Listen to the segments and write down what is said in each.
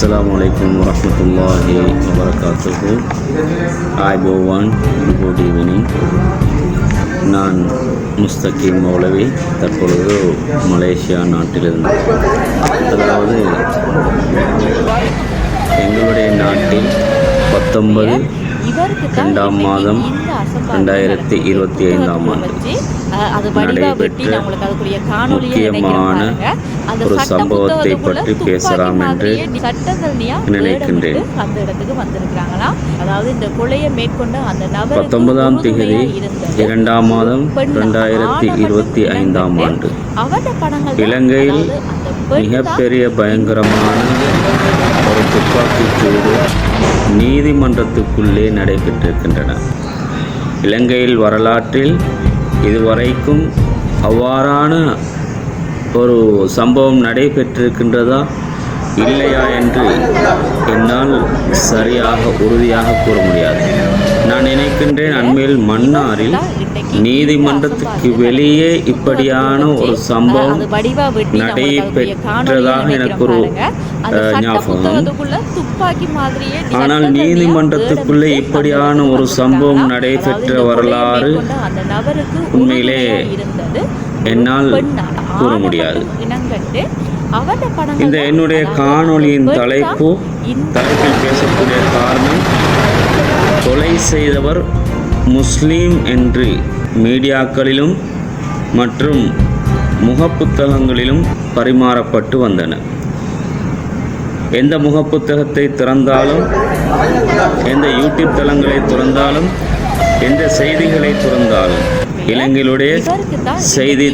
அஸ்ஸலாமு அலைக்கும் வரஹ்மத்துல்லாஹி வபரகாத்துஹு ஹாய் போவான் குட் ஈவினிங் நான் முஸ்தகிம் மௌலவி தற்பொழுது மலேசியா நாட்டிலிருந்து. அதாவது எங்களுடைய நாட்டில் பத்தொன்பது ரெண்டாம் மாதம் ரெண்டாயிரத்தி இருபத்தி ஐந்தாம் ஆண்டு நடைபெற்ற முக்கியமான ஒரு சம்பவத்தை பற்றி பேசலாம் என்று நினைக்கின்றேன். அந்த இடத்துக்கு வந்திருக்கிறாங்களாம். அதாவது இந்த கொலையை மேற்கொண்ட அந்த நபர் பத்தொன்பதாம் திகதி இரண்டாம் மாதம் ரெண்டாயிரத்தி இருபத்தி ஐந்தாம் ஆண்டு. இலங்கையில் மிகப்பெரிய பயங்கரமான ஒரு துப்பாக்கிச் சூடு. நீதிமன்றத்துக்குள்ளே நடைபெற்றிருக்கின்றன. இலங்கையில் வரலாற்றில் இதுவரைக்கும் அவ்வாறான ஒரு சம்பவம் நடைபெற்றிருக்கின்றதா இல்லையா என்று என்னால் சரியாக உறுதியாக கூற முடியாது. நான் நினைக்கின்றேன் அண்மையில் மன்னாரில் நீதிமன்றத்துக்கு வெளியே இப்படியான ஒரு சம்பவம் நடைபெற்றதாக எனக்கு ஒரு ஞாபகம் ஆனால் நீதிமன்றத்துக்குள்ளே இப்படியான ஒரு சம்பவம் நடைபெற்ற வரலாறு உண்மையிலே என்னால் கூற முடியாது. இந்த என்னுடைய காணொளியின் தலைப்பு தலைப்பில் பேசக்கூடிய செய்தவர் முஸ்லீம் என்று மீடியாக்களிலும் மற்றும் முகப்புத்தகங்களிலும் பரிமாறப்பட்டு வந்தன. எந்த முகப்புத்தகத்தை திறந்தாலும் எந்த யூடியூப் தளங்களை திறந்தாலும் எந்த செய்திகளை திறந்தாலும் இலங்கையிலுடைய செய்தி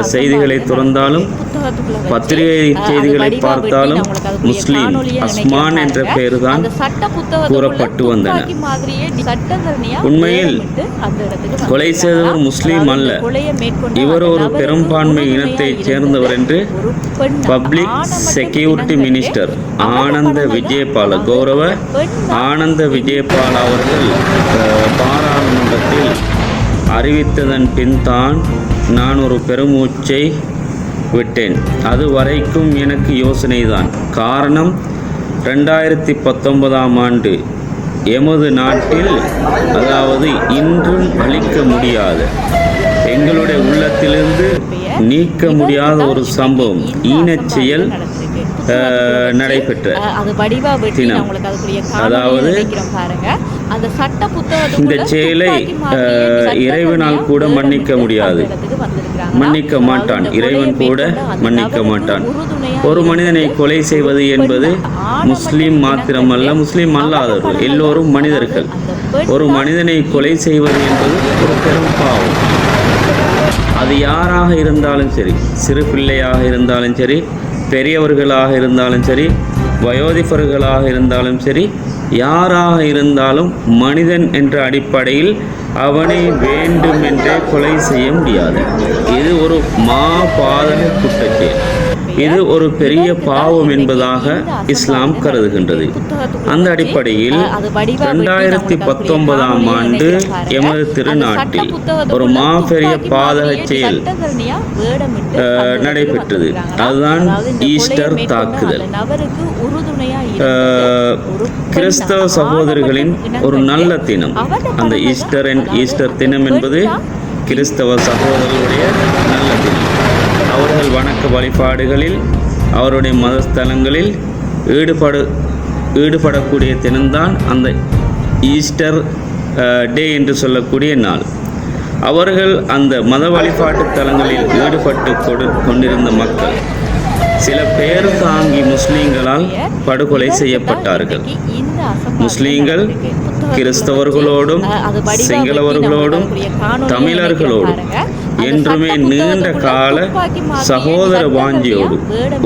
செய்திகளை திறந்தாலும் பத்திரிகை செய்திகளை பார்த்தாலும் முஸ்லீம் அஸ்மான் என்ற பெயர்தான் கூறப்பட்டு வந்தன. உண்மையில் கொலை செய்தவர் முஸ்லீம் அல்ல. இவர் ஒரு பெரும்பான்மை இனத்தைச் சேர்ந்தவர் என்று பப்ளிக் செக்யூரிட்டி மினிஸ்டர் ஆனந்த விஜயபால கௌரவ ஆனந்த விஜயபால அவர்கள் பாராளுமன்றத்தில் அறிவித்ததன் பின் தான் நான் ஒரு பெருமூச்சை விட்டேன். அது வரைக்கும் எனக்கு யோசனைதான். காரணம் ரெண்டாயிரத்தி பத்தொன்பதாம் ஆண்டு எமது நாட்டில் அதாவது இன்றும் அழிக்க முடியாத. எங்களுடைய உள்ளத்திலிருந்து நீக்க முடியாத ஒரு சம்பவம் ஈனச் செயல் நடைபெற்ற தினம். அதாவது அந்த சட்ட புத்தகத்துக்குள்ள இந்த செயலை இறைவனால் கூட மன்னிக்க முடியாது. மன்னிக்க மாட்டான். இறைவன் கூட மன்னிக்க மாட்டான். ஒரு மனிதனை கொலை செய்வது என்பது முஸ்லிம் மாத்திரமல்ல முஸ்லிம் அல்லாதவர்கள் எல்லோரும் மனிதர்கள். ஒரு தான் மனிதனை கொலை செய்வது என்பது ஒரு பெரும் பாவம். அது யாராக இருந்தாலும் சரி சிறு பிள்ளையாக இருந்தாலும் சரி பெரியவர்களாக இருந்தாலும் சரி வயோதிபர்களாக இருந்தாலும் சரி யாராக இருந்தாலும் மனிதன் என்ற அடிப்படையில் அவனை வேண்டுமென்றே கொலை செய்ய முடியாது. இது ஒரு மாபாதக குற்றச்செயல். இது ஒரு பெரிய பாவம் என்பதாக இஸ்லாம் கருதுகின்றது. அந்த அடிப்படையில் ரெண்டாயிரத்தி பத்தொன்பதாம் ஆண்டு எமது திருநாட்டில் ஒரு மாபெரிய பாதக செயல் நடைபெற்றது. அதுதான் ஈஸ்டர் தாக்குதல். கிறிஸ்தவ சகோதரிகளின் ஒரு நல்ல தினம். அந்த ஈஸ்டர் என்- ஈஸ்டர் தினம் என்பது கிறிஸ்தவ சகோதரர்களுடைய நல்ல தினம். அவர்கள் வணக்க வழிபாடுகளில் அவருடைய மதஸ்தலங்களில் ஈடுபடு ஈடுபடக்கூடிய தினம்தான் அந்த ஈஸ்டர் டே என்று சொல்லக்கூடிய நாள். அவர்கள் அந்த மத வழிபாட்டு தலங்களில் ஈடுபட்டு கொடு கொண்டிருந்த மக்கள் சில பேர் தாங்கி முஸ்லீம்களால் படுகொலை செய்யப்பட்டார்கள். முஸ்லீம்கள் கிறிஸ்தவர்களோடும் சிங்களவர்களோடும் தமிழர்களோடும் என்றுமே நீண்ட கால சகோதர வாஞ்சியோடு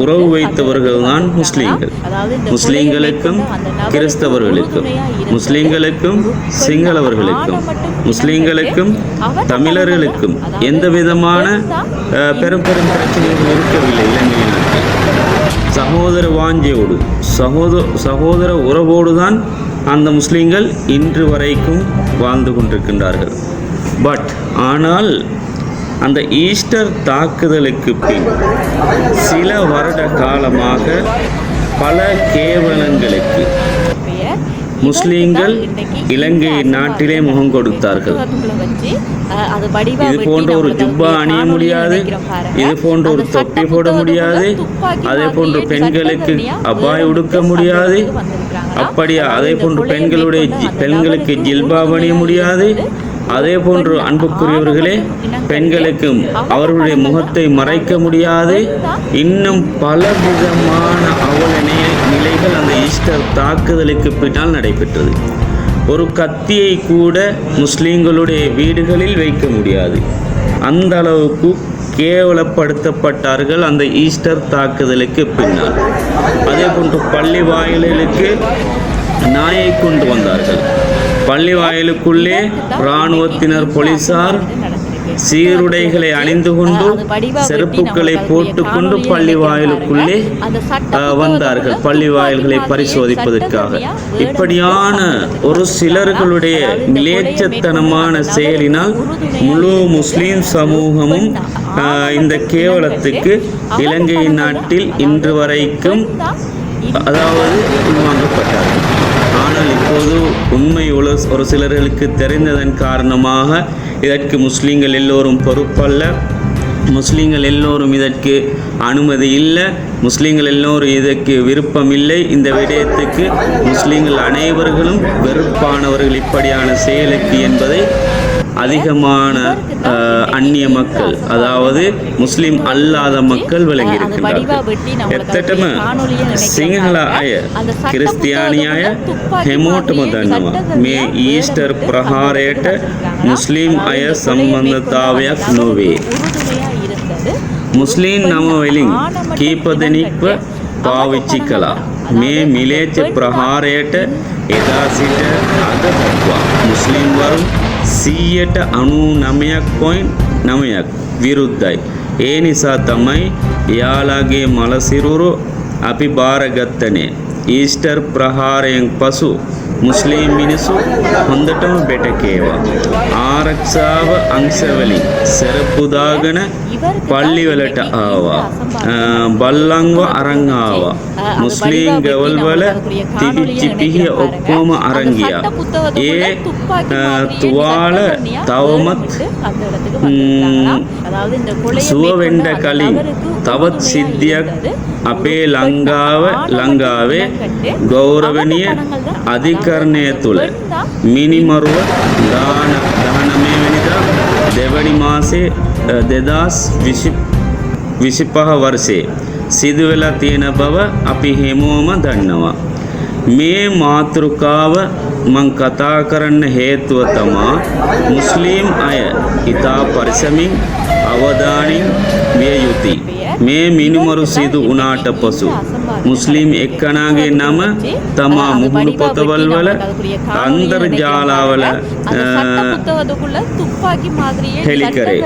உறவு வைத்தவர்கள்தான் முஸ்லீம்கள். முஸ்லீம்களுக்கும் கிறிஸ்தவர்களுக்கும் முஸ்லீம்களுக்கும் சிங்களவர்களுக்கும் முஸ்லீம்களுக்கும் தமிழர்களுக்கும் எந்த விதமான பெரும் பெரும் பிரச்சனைகள் இருக்கவில்லை இலங்கை நாட்டில் சகோதர வாஞ்சையோடு சகோதர சகோதர உறவோடு தான் அந்த முஸ்லீம்கள் இன்று வரைக்கும் வாழ்ந்து கொண்டிருக்கின்றார்கள். பட் ஆனால் அந்த ஈஸ்டர் தாக்குதலுக்கு பின் சில வருட காலமாக பல கேவலங்களுக்கு முஸ்லீம்கள் இலங்கை நாட்டிலே முகம் கொடுத்தார்கள். இது போன்ற ஒரு ஜுப்பா அணிய முடியாது இது போன்ற ஒரு தொப்பி போட முடியாது அதே போன்று பெண்களுக்கு அபாய் உடுக்க முடியாது அப்படியா அதே போன்று பெண்களுடைய பெண்களுக்கு ஜில்பா அணிய முடியாது அதே போன்று அன்புக்குரியவர்களே பெண்களுக்கும் அவர்களுடைய முகத்தை மறைக்க முடியாது. இன்னும் பல விதமான அவல நிலை- நிலைகள் அந்த ஈஸ்டர் தாக்குதலுக்கு பின்னால் நடைபெற்றது. ஒரு கத்தியை கூட முஸ்லிம்களுடைய வீடுகளில் வைக்க முடியாது. அந்த அளவுக்கு கேவலப்படுத்தப்பட்டார்கள் அந்த ஈஸ்டர் தாக்குதலுக்கு பின்னால். அதே போன்று பள்ளி வாயில்களுக்கு நாயை கொண்டு வந்தார்கள். பள்ளி வாயிலுக்குள்ளே இராணுவத்தினர் போலீசார் சீருடைகளை அணிந்து கொண்டு செருப்புகளை போட்டுக்கொண்டு பள்ளி வாயிலுக்குள்ளே வந்தார்கள். பள்ளி வாயில்களை பரிசோதிப்பதற்காக. இப்படியான ஒரு சிலர்களுடைய மிலேச்சத்தனமான செயலினால் முழு முஸ்லீம் சமூகமும் இந்த கேவலத்துக்கு இலங்கை நாட்டில் இன்று வரைக்கும் அதாவது உள்வாங்கப்பட்டார்கள் ஆனால் இப்போது உண்மை ஒரு சிலர்களுக்கு தெரிந்ததன் காரணமாக இதற்கு முஸ்லீம்கள் எல்லோரும் பொறுப்பல்ல. முஸ்லீம்கள் எல்லோரும் இதற்கு அனுமதி இல்லை. முஸ்லீம்கள் எல்லோரும் இதற்கு விருப்பம் இல்லை. இந்த விடயத்துக்கு முஸ்லீம்கள் அனைவர்களும் வெறுப்பானவர்கள். இப்படியான செயலுக்கு என்பதை அதிகமான அந்நிய மக்கள் அதாவது முஸ்லீம் அல்லாத மக்கள் விளங்கி இருக்கின்றார்கள் எத்தட்டம சிங்கள ஆய கிறிஸ்தியானியாய ಹೆಮೋಟ್ ಮದನ್ನವ ಮೇ ಈಸ್ಟರ್ ಪ್ರಹಾರೇಟ ಮುಸ್ಲಿಂ ಅಯ ಸಂಬಂಧತಾವ್ಯ ನೋವೆ ಮುಸ್ಲಿಂ ನಮ ವೆಲಿಂಗ್ ಕೀಪದನಿಕ್ವ ಪಾವಿಚಿಕಲ ಮೇ ಮಿಲೇಚ ಪ್ರಹಾರೇಟ ಎದಾಸಿಟ ಅಗತತ್ವ ಮುಸ್ಲಿಂ ವರುಣ್ සීයට අනු නමයක් පොයින් නමයක් විරුද්ධයි. ඒ නිසා තමයි එයාලාගේ මලසිරුරු අපි භාරගත්තනේ. ඊස්ටර් ප්‍රහාරයෙන් පසු මුස්ලිම් මිනිසු හොඳටම බෙටකේවා. ආරක්ෂාව අංශවලින් සෙරපුදාගෙන පල්ලිවලට ආවා. බල්ලංව අරන් ආවා. මුස්ලිම් ගෙවල්වල තිබිච්ච පිහිය ඔක්කොම අරන් ගියා. ඒ තුවාල තවමත් සුව වෙන්න කලින් තවත් සිද්ධියක් අපේ ලංකාව ලංකාවේ ගෞරවනීය අධිකරණය තුළ මිනිමරුව දාන දහනමය වෙනිදා දෙවනි මාසේ දෙදස් විසිපහ වර්ෂයේ සිදුවෙලා තියෙන බව අපි හෙමෝම දන්නවා. මේ මාතෘකාව මං කතා කරන්න හේතුව තමා මුස්ලිම් අය ඉතා පරිසමින් අවධානින් විය යුතුයි. මේ මිනිමරු සිදු වනාට පසු මුස්ලිම් එක්කනාගේ නම තමා මුහුණු පොතවල් වල අන්තර්ජාලාවල හෙළි කරේ.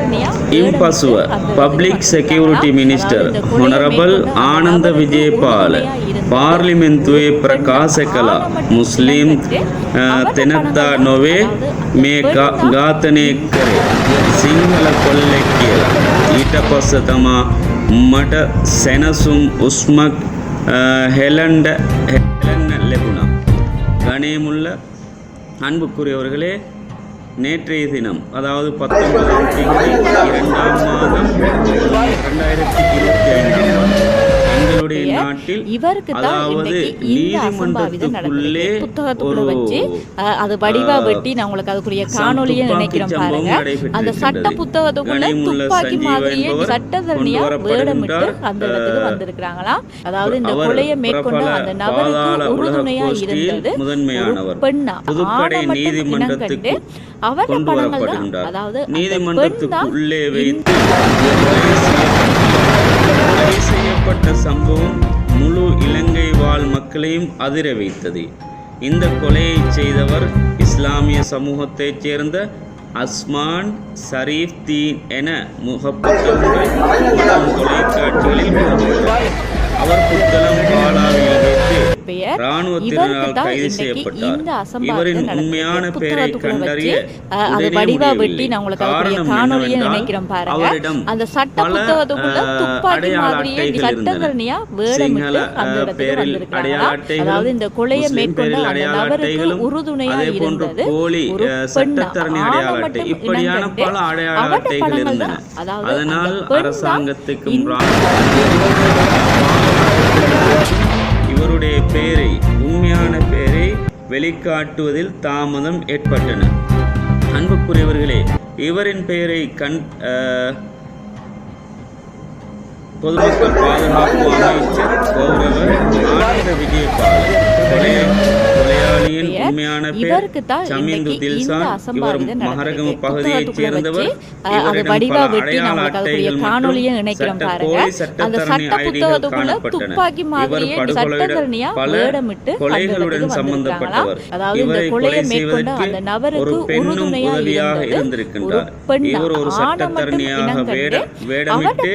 ඉන් පසුව public security minister honourable Ananda Wijepala පාර්ලිමෙන්තුවේ ප්‍රකාශ කළා මුස්ලිම් අ, තැනැත්තා නොවේ මේ ගා- ඝාතනය කරේ සිංහල කොල්ලෙක් කියලා ඊට පස්ස තමා මට සැනසුම් උස්මක් අ, හෙලන්ඩ හෙලන්න ලැබුණා கணேமுள்ள அன்புக்குரியவர்களே நேற்றைய தினம் அதாவது பத்தொன்பதாம் தேதி இரண்டாம் மாதம் ரெண்டாயிரத்தி இருபத்தி ஐந்தாம் எங்களுடைய நாட்டில் இவருக்கு தான் இன்னைக்கு இந்த அசம்பாவிதம் நடந்தது புத்தகத்துக்குள்ள வச்சு அது வடிவா வெட்டி நான் உங்களுக்கு அதுக்குரிய நினைக்கிறோம் சம்பவம் பாருங்க. அந்த. சட்ட புத்தகத்துக்குள்ள துப்பாக்கி மாதிரியே சட்டத்தரணியா வேடமிட்டு. அந்த இடத்துக்கு வந்திருக்கிறாங்களாம். அதாவது இந்த கொலையை மேற்கொண்ட அந்த நபருக்கு உறுதுணையா இருந்தது பெண்ணா. ஆணை மட்டும் அவர கொண்டு படங்கள் தான் அதாவது நீதிமன்றத்துக்குள்ளே வைத்து செய்யப்பட்ட சம்பவம் முழு இலங்கை வாழ் மக்களையும் அதிர வைத்தது. இந்த கொலையை செய்தவர் இஸ்லாமிய சமூகத்தைச் சேர்ந்த அஸ்மான் ஷரீஃப் தீன் என முகப்புத்தகங்கள் தொலைக்காட்சிகளில் அவர் புத்தளம் பாலாவில் பெயர் இவருக்கு தான் இன்னைக்கு இந்த அசம்பாவிதம். உண்மையான பெயரை புத்தகத்துக்குள்ள கண்டறிய அது வடிவா. வெட்டி நான் உங்களுக்கு காரணம் காணொலியை நினைக்கிறேன் பாருங்க. அந்த சட்ட புத்தகத்துக்குள்ள துப்பாக்கி மாதிரியே சட்டங்கள்னியா வேடமிட்டு அந்த இடத்துக்கு வந்திருக்காங்க அதாவது இந்த கொலையை மேற்கொண்ட அந்த நபருக்கு உறுதுணையா இருந்தது ஒரு அஹ், பெண் சட்டத்தரணி ஆணை அடையாள அட்டை. மட்டும் இப்படியான பல அடையாள அவருடைய. அதாவது அதனால் அரசாங்கத்துக்கும் பெயரை உண்மையான பெயரை வெளிக்காட்டுவதில் தாமதம் ஏற்பட்டன. அன்புக்குரியவர்களே இவரின் பெயரை கண் பொதுமக்கள் பாதுகாப்பு அமைச்சர் கௌரவர் ஆனந்த விஜயபாலன். இவருக்கு தான் இந்த அசம்பாவிதம் நடந்திருக்கு. புத்தகத்துக்குள்ள சேர்ந்தவர் வச்சு, அது வடிவா வெட்டி நம்மளுக்கு அதுக்குரிய காணொலியை பாருங்க அந்த சட்ட புத்தகத்துக்குள்ள துப்பாக்கி மாதிரியே பல வேடமிட்டு கொலைகளுடன் சம்பந்தப்பட்டவர். அதாவது இந்த கொலையை கொலை மேற்கொண்ட அந்த நபருக்கு ஒரு உறுதுணையா இருந்திருக்கின்றார். இவர் சட்டத்தரணியாக வேட வேடமிட்டு.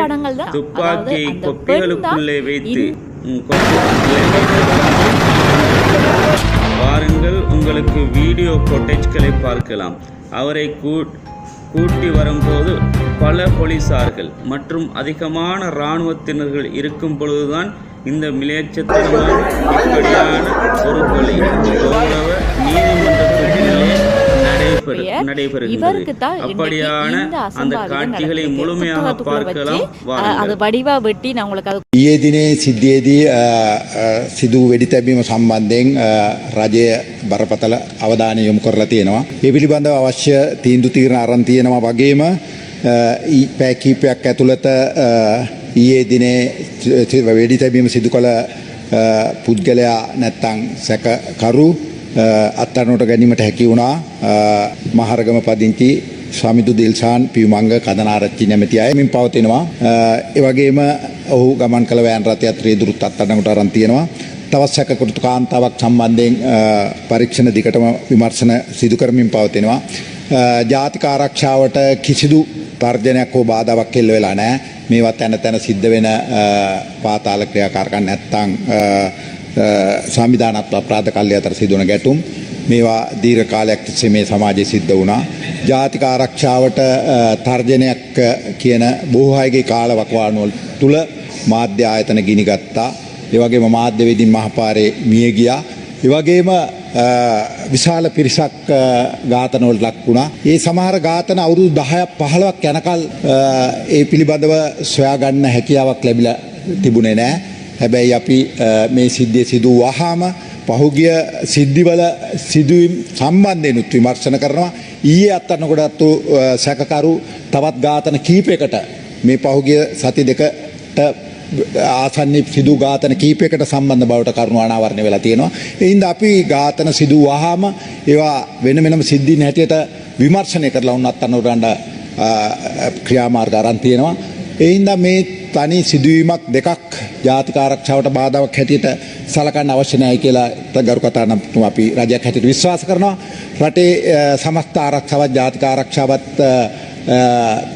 துப்பாக்கியை வைத்து கொப்பிகளுக்குள்ளே வைத்து வாருங்கள் உங்களுக்கு வீடியோ ஃபுட்டேஜ்களை பார்க்கலாம். அவரை கூட்டி வரும்போது பல போலீசார்கள் மற்றும் அதிகமான இராணுவத்தினர்கள் இருக்கும் பொழுதுதான் இந்த மிலேச்சத்தனமான இப்படியான ஒரு கொலை கௌரவ நீதிமன்றத்திலே நடைபெற இவருக்கு தான் அப்படியான அந்த காட்சிகளை முழுமையாக பார்க்கலாம். அது வடிவா வெட்டி நான் உங்களுக்கு அது ඊයේ දිනේ සිද්ධියේදී සිදු වෙඩි තැබීම සම්බන්ධයෙන් රජය බරපතල අවධානය යොමු කරලා තියෙනවා. ඒ පිළිබඳව අවශ්‍ය තීන්දුව తీරන අරන් තියෙනවා වගේම පැය කිහිපයක් ඇතුළත ඊයේ දිනේ වෙඩි තැබීම සිදු කළ පුද්ගලයා නැත්තම් සැකකරු අ, අත්අඩංගුවට ගැනීමට හැකි වුණා අ, මහරගම පදිංචි ස්වාමිදු දිල්සාන් පියුමංග කදනාරච්චි නැමැති අය මින් පවතිනවා. අ, ඒ වගේම ඔහු ගමන් කළ වෑන් රථයත් රියදුරුත් අත්අඩංගුවට අරන් තියෙනවා. තවත් සැකකෘතු කාන්තාවක් සම්බන්ධයෙන් අ, පරීක්ෂණ දිගටම විමර්ශන සිදු කරමින් පවතිනවා. අ, ජාතික ආරක්ෂාවට කිසිදු තර්ජනයක් හෝ බාධාවක් එල්ල වෙලා නැහැ. මේවා තැන තැන සිද්ධ වෙන අ, පාතාල ක්‍රියාකාරකම් නැත්තම් අ, අ, සංවිධානාත්මක අපරාධ කල්ලි අතර සිදුවන ගැටුම් මේවා දීර්ඝ කාලයක් තිස්සේ මේ සමාජයේ සිද්ධ වුණා. ජාතික ආරක්ෂාවට අ, තර්ජනයක් අ, කියන බොහෝ අයගේ කාලවකවානුවල තුල මාධ්‍ය ආයතන ගිනිගත්තා. ඒ වගේම මාධ්‍ය වේදින් මහපාරේ මිය ගියා. ඒ වගේම අ, විශාල පිරිසක් අ, ඝාතනවලට ලක් වුණා. ඒ සමහර ඝාතන අවුරුදු 10ක් 15ක් යනකල් අ, ඒ පිළිබඳව සොයා ගන්න හැකියාවක් ලැබිලා තිබුණේ නැහැ. හැබැයි අපි අ, මේ සිද්ධිය සිදු වහාම පහුගිය සිද්ධිවල සිදුවීම් සම්බන්ධයෙන්ුත් විමර්ශන කරනවා ඊයේ අත්අඩංගුවටත්තු සැකකරු තවත් ඝාතන කීපයකට මේ පහුගිය සති දෙකට ආසන්නි සිදු ඝාතන කීපයකට සම්බන්ධ බවට කරුණු අනාවරණය වෙලා තියෙනවා. ඒ හින්දා අපි ඝාතන සිදු වහාම ඒවා වෙන වෙනම සිද්ධීන් හැටියට විමර්ශනය කරලා උන් අත්අඩංගුවට ක්‍රියාමාර්ග අරන් තියෙනවා. ඒ හින්දා මේ තනි සිදුවීමක් දෙකක් ජාතික ආරක්ෂාවට බාධාවක් හැටියට සලකන්න අවශ්‍ය නැහැ කියලා ගරු කතානායකතුමා අපි රජයක් හැටියට විශ්වාස කරනවා. රටේ අ, සමස්ත ආරක්ෂාවත් ජාතික ආරක්ෂාවත් අ, අ,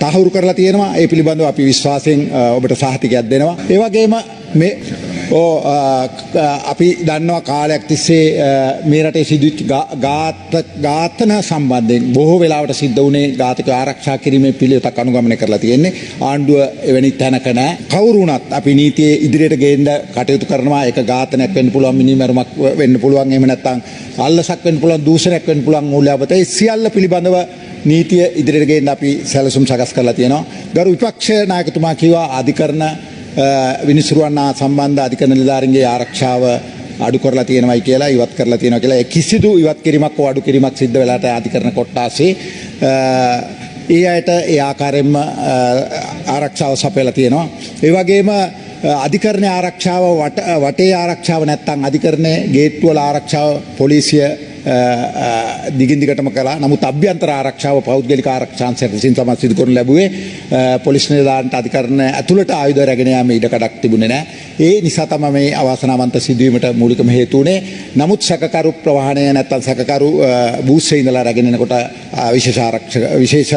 තහවුරු කරලා තියෙනවා. ඒ පිළිබඳව අපි විශ්වාසයෙන් අ, ඔබට සහතිකයක් දෙනවා. ඒ වගේම මේ ඕ අ, ක- අපි දන්නවා කාලයක් තිස්සේ අ, මේ රටේ සිදුවෙච්ච ගා- ඝාත ඝාතන සම්බන්ධයෙන් බොහෝ වෙලාවට සිද්ධ වුණේ ඝාතක ආරක්ෂා කිරීමේ පිළිවෙතක් අනුගමනය කරලා තියෙන්නේ. ආණ්ඩුව එවැනි තැනක නැහැ කවුරු වුණත් අපි නීතියේ ඉදිරියට ගේන්න කටයුතු කරනවා. ඒක ඝාතනයක් වෙන්න පුළුවන් මිනිමරුමක් වෙන්න පුළුවන්. එහෙම නැත්නම් අල්ලසක් වෙන්න පුළුවන් දූෂණයක් වෙන්න පුළුවන් මූල්‍යවත. ඒ සියල්ල පිළිබඳව නීතිය ඉදිරියට ගේන්න අපි සැලසුම් සකස් කරලා තියෙනවා. ගරු විපක්ෂ නායකතුමා කිව්වා අධිකරණ අ, විනිසුරුවන්නා සම්බන්ධ අධිකරණ නිලධාරීන්ගේ ආරක්ෂාව අඩු කරලා තියෙනවයි කියලා ඉවත් කරලා තියෙනවා කියලා ඒ කිසිදු ඉවත් කිරීමක් හෝ අඩු කිරීමක් සිද්ධ වෙලාට අධිකරණ කොට්ටාසේ අ, ඒ අයට ඒ ආකාරයෙන්ම අ, ආරක්ෂාව සපයලා තියෙනවා ඒ වගේම අ, අධිකරණ ආරක්ෂාව වට වටේ ආරක්ෂාව නැත්තම් අධිකරණයේ ගේට්ටු වල ආරක්ෂාව පොලිසිය අ, දිගින් දිගටම කළා. නමුත් අභ්‍යන්තර ආරක්ෂාව පෞද්ගලික ආරක්ෂාංශයට විසින් තමයි සිදු කරනු ලැබුවේ. අ, පොලිස් නිලධාරීන්ට අධිකරණ ඇතුළට ආයුධ රැගෙන යාමේ ඉඩකඩක් තිබුණේ නැහැ. ඒ නිසා තමයි මේ අවාසනාවන්ත සිදුවීමට මූලිකම හේතු වුණේ. නමුත් සැකකරු ප්‍රවාහනය නැත්තම් සැකකරු අ, බූස්සේ ඉඳලා රැගෙන එනකොට අ, විශේෂ ආරක්ෂක විශේෂ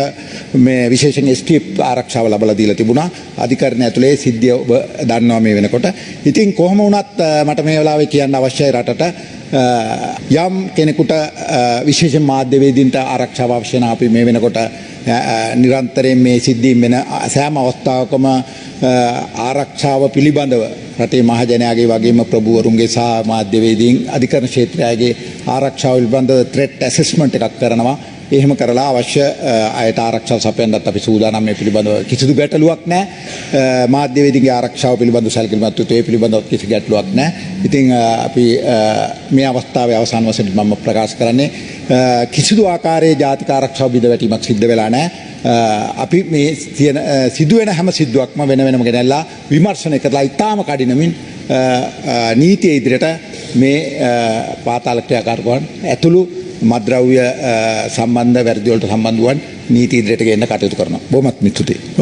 මේ විශේෂයෙන් STF ආරක්ෂාව ලබලා දීලා තිබුණා. අධිකරණ ඇතුලේ සිද්ධිය ඔබ දන්නවා මේ වෙනකොට. ඉතින් කොහොම වුණත් අ, මට මේ වෙලාවේ කියන්න අවශ්‍යයි රටට අ, යම් කෙනෙකුට අ, විශේෂ මාධ්‍යවේදීන්ට ආරක්ෂාව අවශ්‍ය නම් අපි මේ වෙනකොට අ, අ, නිරන්තරයෙන් මේ සිද්ධීන් වෙන සෑම අවස්ථාවකම අ, ආරක්ෂාව පිළිබඳව රටේ මහජනයාගේ වගේම ප්‍රභූවරුන්ගේ සහ මාධ්‍යවේදීන් අධිකරණ ක්ෂේත්‍රයගේ ආරක්ෂාව පිළිබඳව ත්‍රෙට් ඇසස්මන්ට් එකක් කරනවා. එහෙම කරලා අවශ්‍ය අ, අයට ආරක්ෂාව සපයන්නත් අපි සූදානම් මේ පිළිබඳව කිසිදු ගැටලුවක් නැහැ. අ, මාධ්‍යවේදීන්ගේ ආරක්ෂාව පිළිබඳව සැලකිලිමත් යුතු ඒ පිළිබඳව කිසි ගැටලුවක් නැහැ. ඉතින් අ, අපි අ, මේ අවස්ථාවේ අවසාන වශයෙන් මම ප්‍රකාශ කරන්නේ අ, කිසිදු ආකාරයේ ජාතික ආරක්ෂාව බිඳ වැටීමක් සිද්ධ වෙලා නැහැ. අ, අපි මේ තියෙන අ, සිදුවෙන හැම සිද්ධුවක්ම වෙන වෙනම ගෙනල්ලා විමර්ශනය කරලා ඉතාම කඩිනමින් අ, අ, නීතිය ඉදිරියට මේ අ, පාතාල ක්‍රියාකාරකයන් ඇතුළු මද්‍රව්‍ය අ, සම්බන්ධ වැරදි වලට සම්බන්ධ වන් නීති ඉදිරියට ගෙන්න කටයුතු කරනවා. බොහොමත් ස්තුතියි.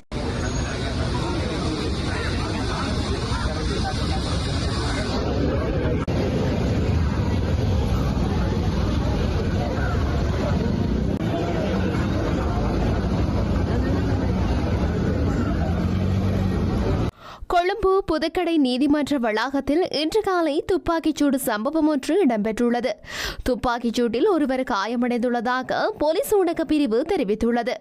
கொழும்பு புதுக்கடை நீதிமன்ற வளாகத்தில் இன்று காலை துப்பாக்கிச்சூடு சம்பவம் ஒன்று இடம்பெற்றுள்ளது. துப்பாக்கிச்சூட்டில் ஒருவர் காயமடைந்துள்ளதாக போலீஸ் ஊடக பிரிவு தெரிவித்துள்ளது.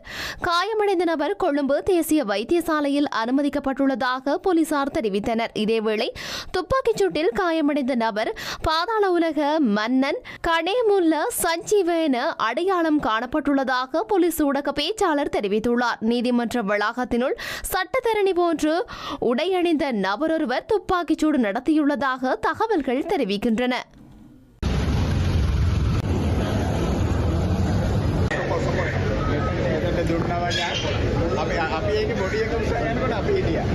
காயமடைந்த நபர் கொழும்பு தேசிய வைத்தியசாலையில் அனுமதிக்கப்பட்டுள்ளதாக போலீசார் தெரிவித்தனர். இதேவேளை துப்பாக்கிச்சூட்டில் காயமடைந்த நபர் பாதாள உலக மன்னன் கணேமுல்ல சஞ்சீவ என அடையாளம் காணப்பட்டுள்ளதாக போலீஸ் ஊடக பேச்சாளர் தெரிவித்துள்ளார். நீதிமன்ற வளாகத்தினுள் சட்டத்தரணி போன்று உடையணி உடையணிந்த நபரொருவர் துப்பாக்கிச்சூடு நடத்தியுள்ளதாக தகவல்கள் தெரிவிக்கின்றன එතන දුන්නවනේ අපි අපි ඒක බොඩි එක උස්සගෙන යනකොට අපි හිටියා